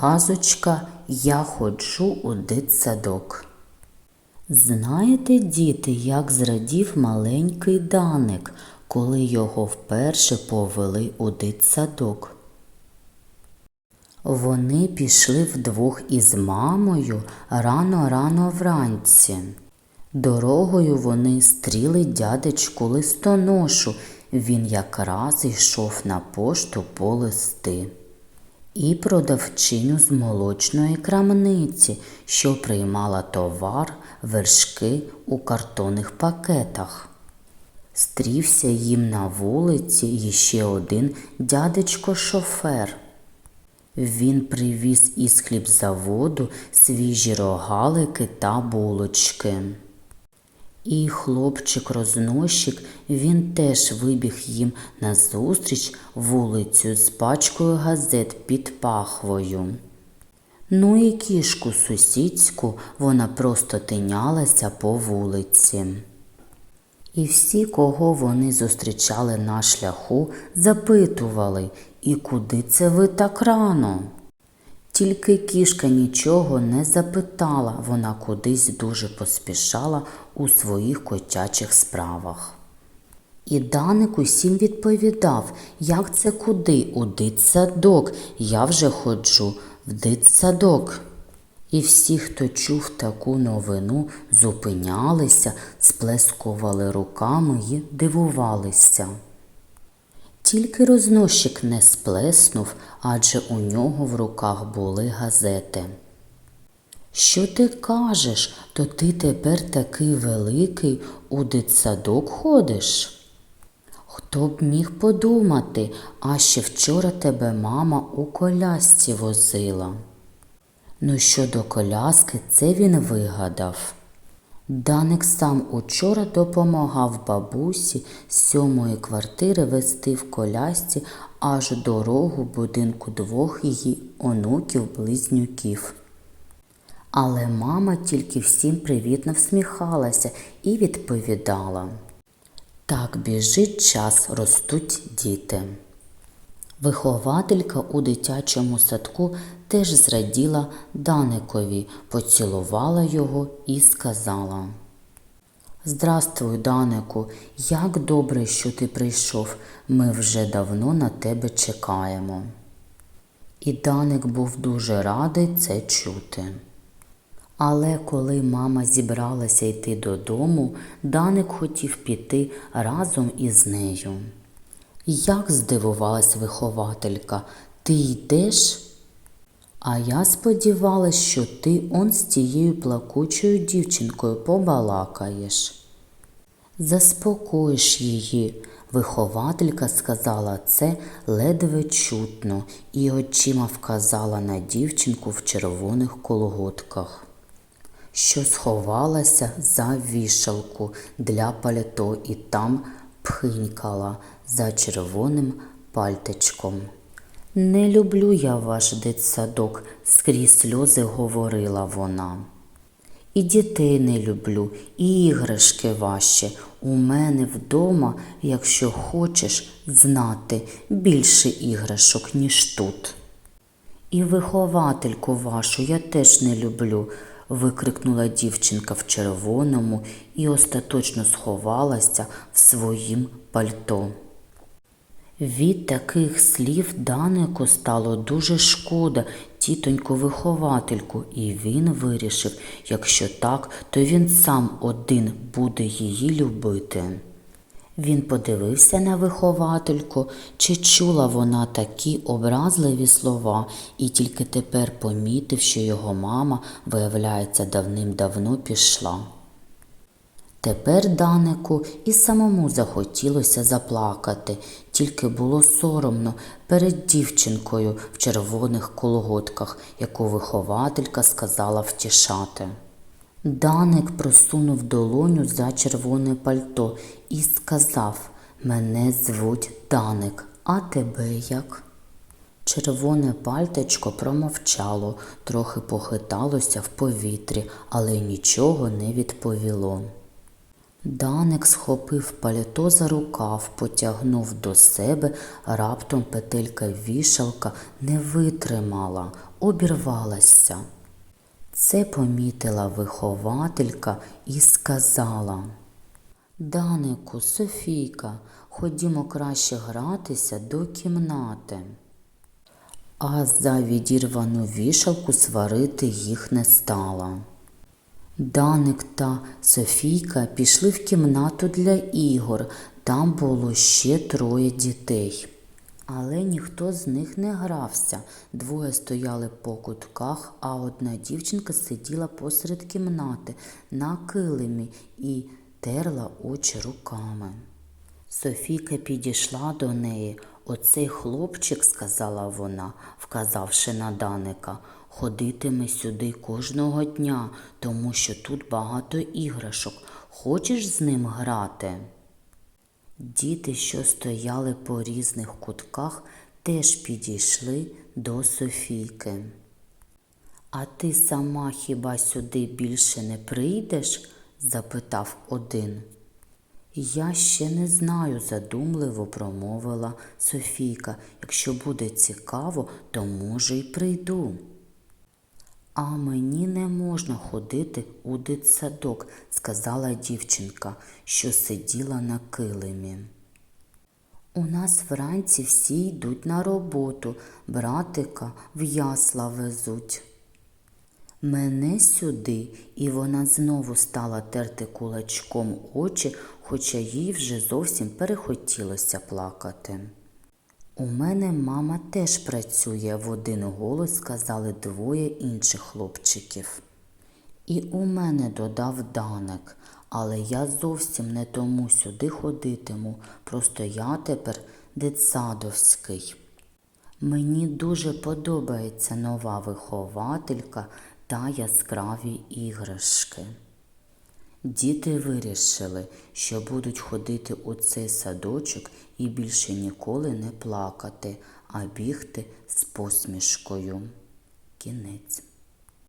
Казочка Я ходжу у дитсадок. Знаєте, діти, як зрадів маленький Даник, коли його вперше повели у дитсадок? Вони пішли вдвох із мамою рано-рано вранці. Дорогою вони стріли дядечку листоношу. Він якраз йшов на пошту по листи. І продавчиню з молочної крамниці, що приймала товар, вершки у картонних пакетах. Стрівся їм на вулиці іще один дядечко-шофер. Він привіз із хлібзаводу свіжі рогалики та булочки. І хлопчик-рознощик, він теж вибіг їм назустріч вулицю з пачкою газет під пахвою. Ну і кішку сусідську вона просто тинялася по вулиці. І всі, кого вони зустрічали на шляху, запитували, і куди це ви так рано? Тільки кішка нічого не запитала, вона кудись дуже поспішала у своїх котячих справах. І Даник усім відповідав, як це куди? У дитсадок. Я вже ходжу в дитсадок. І всі, хто чув таку новину, зупинялися, сплескували руками і дивувалися. Тільки рознощик не сплеснув, адже у нього в руках були газети. Що ти кажеш, то ти тепер такий великий у дитсадок ходиш? Хто б міг подумати, а ще вчора тебе мама у колясці возила. Ну, щодо коляски, це він вигадав. Даник сам учора допомагав бабусі з сьомої квартири вести в колясці аж дорогу будинку двох її онуків-близнюків. Але мама тільки всім привітно всміхалася і відповідала. Так біжить час, ростуть діти. Вихователька у дитячому садку теж зраділа Даникові, поцілувала його і сказала Здрастуй, Данику, як добре, що ти прийшов. Ми вже давно на тебе чекаємо. І Даник був дуже радий це чути. Але коли мама зібралася йти додому, Даник хотів піти разом із нею. Як здивувалась вихователька, ти йдеш? А я сподівалась, що ти он з тією плакучою дівчинкою побалакаєш. Заспокоїш її, вихователька сказала це ледве чутно і очима вказала на дівчинку в червоних колготках, що сховалася за вішалку для пальто і там пхинькала за червоним пальтичком. Не люблю я ваш дитсадок, скрізь сльози говорила вона. І дітей не люблю, і іграшки ваші. У мене вдома, якщо хочеш знати, більше іграшок, ніж тут. І виховательку вашу я теж не люблю, викрикнула дівчинка в червоному і остаточно сховалася в своїм пальто. Від таких слів Данику стало дуже шкода тітоньку виховательку, і він вирішив, якщо так, то він сам один буде її любити. Він подивився на виховательку, чи чула вона такі образливі слова, і тільки тепер помітив, що його мама, виявляється, давним-давно пішла. Тепер Данику і самому захотілося заплакати, тільки було соромно перед дівчинкою в червоних колготках, яку вихователька сказала втішати. Даник просунув долоню за червоне пальто і сказав Мене звуть Даник, а тебе як? Червоне пальтечко промовчало, трохи похиталося в повітрі, але нічого не відповіло. Даник схопив пальто за рукав, потягнув до себе, раптом петелька вішалка не витримала, обірвалася. Це помітила вихователька і сказала. Данику, Софійка, ходімо краще гратися до кімнати. А за відірвану вішалку сварити їх не стала. Даник та Софійка пішли в кімнату для ігор. Там було ще троє дітей. Але ніхто з них не грався. Двоє стояли по кутках, а одна дівчинка сиділа посеред кімнати на килимі і терла очі руками. Софійка підійшла до неї. Оцей хлопчик, сказала вона, вказавши на Даника, ходитиме сюди кожного дня, тому що тут багато іграшок. Хочеш з ним грати? Діти, що стояли по різних кутках, теж підійшли до Софійки. А ти сама хіба сюди більше не прийдеш? запитав один. Я ще не знаю, задумливо промовила Софійка. Якщо буде цікаво, то може й прийду. А мені не можна ходити у дитсадок, сказала дівчинка, що сиділа на килимі. У нас вранці всі йдуть на роботу, братика в ясла везуть. Мене сюди, і вона знову стала терти кулачком очі, хоча їй вже зовсім перехотілося плакати. У мене мама теж працює, в один голос сказали двоє інших хлопчиків. І у мене додав Даник, але я зовсім не тому сюди ходитиму, просто я тепер дитсадовський. Мені дуже подобається нова вихователька та яскраві іграшки. Діти вирішили, що будуть ходити у цей садочок і більше ніколи не плакати, а бігти з посмішкою. Кінець.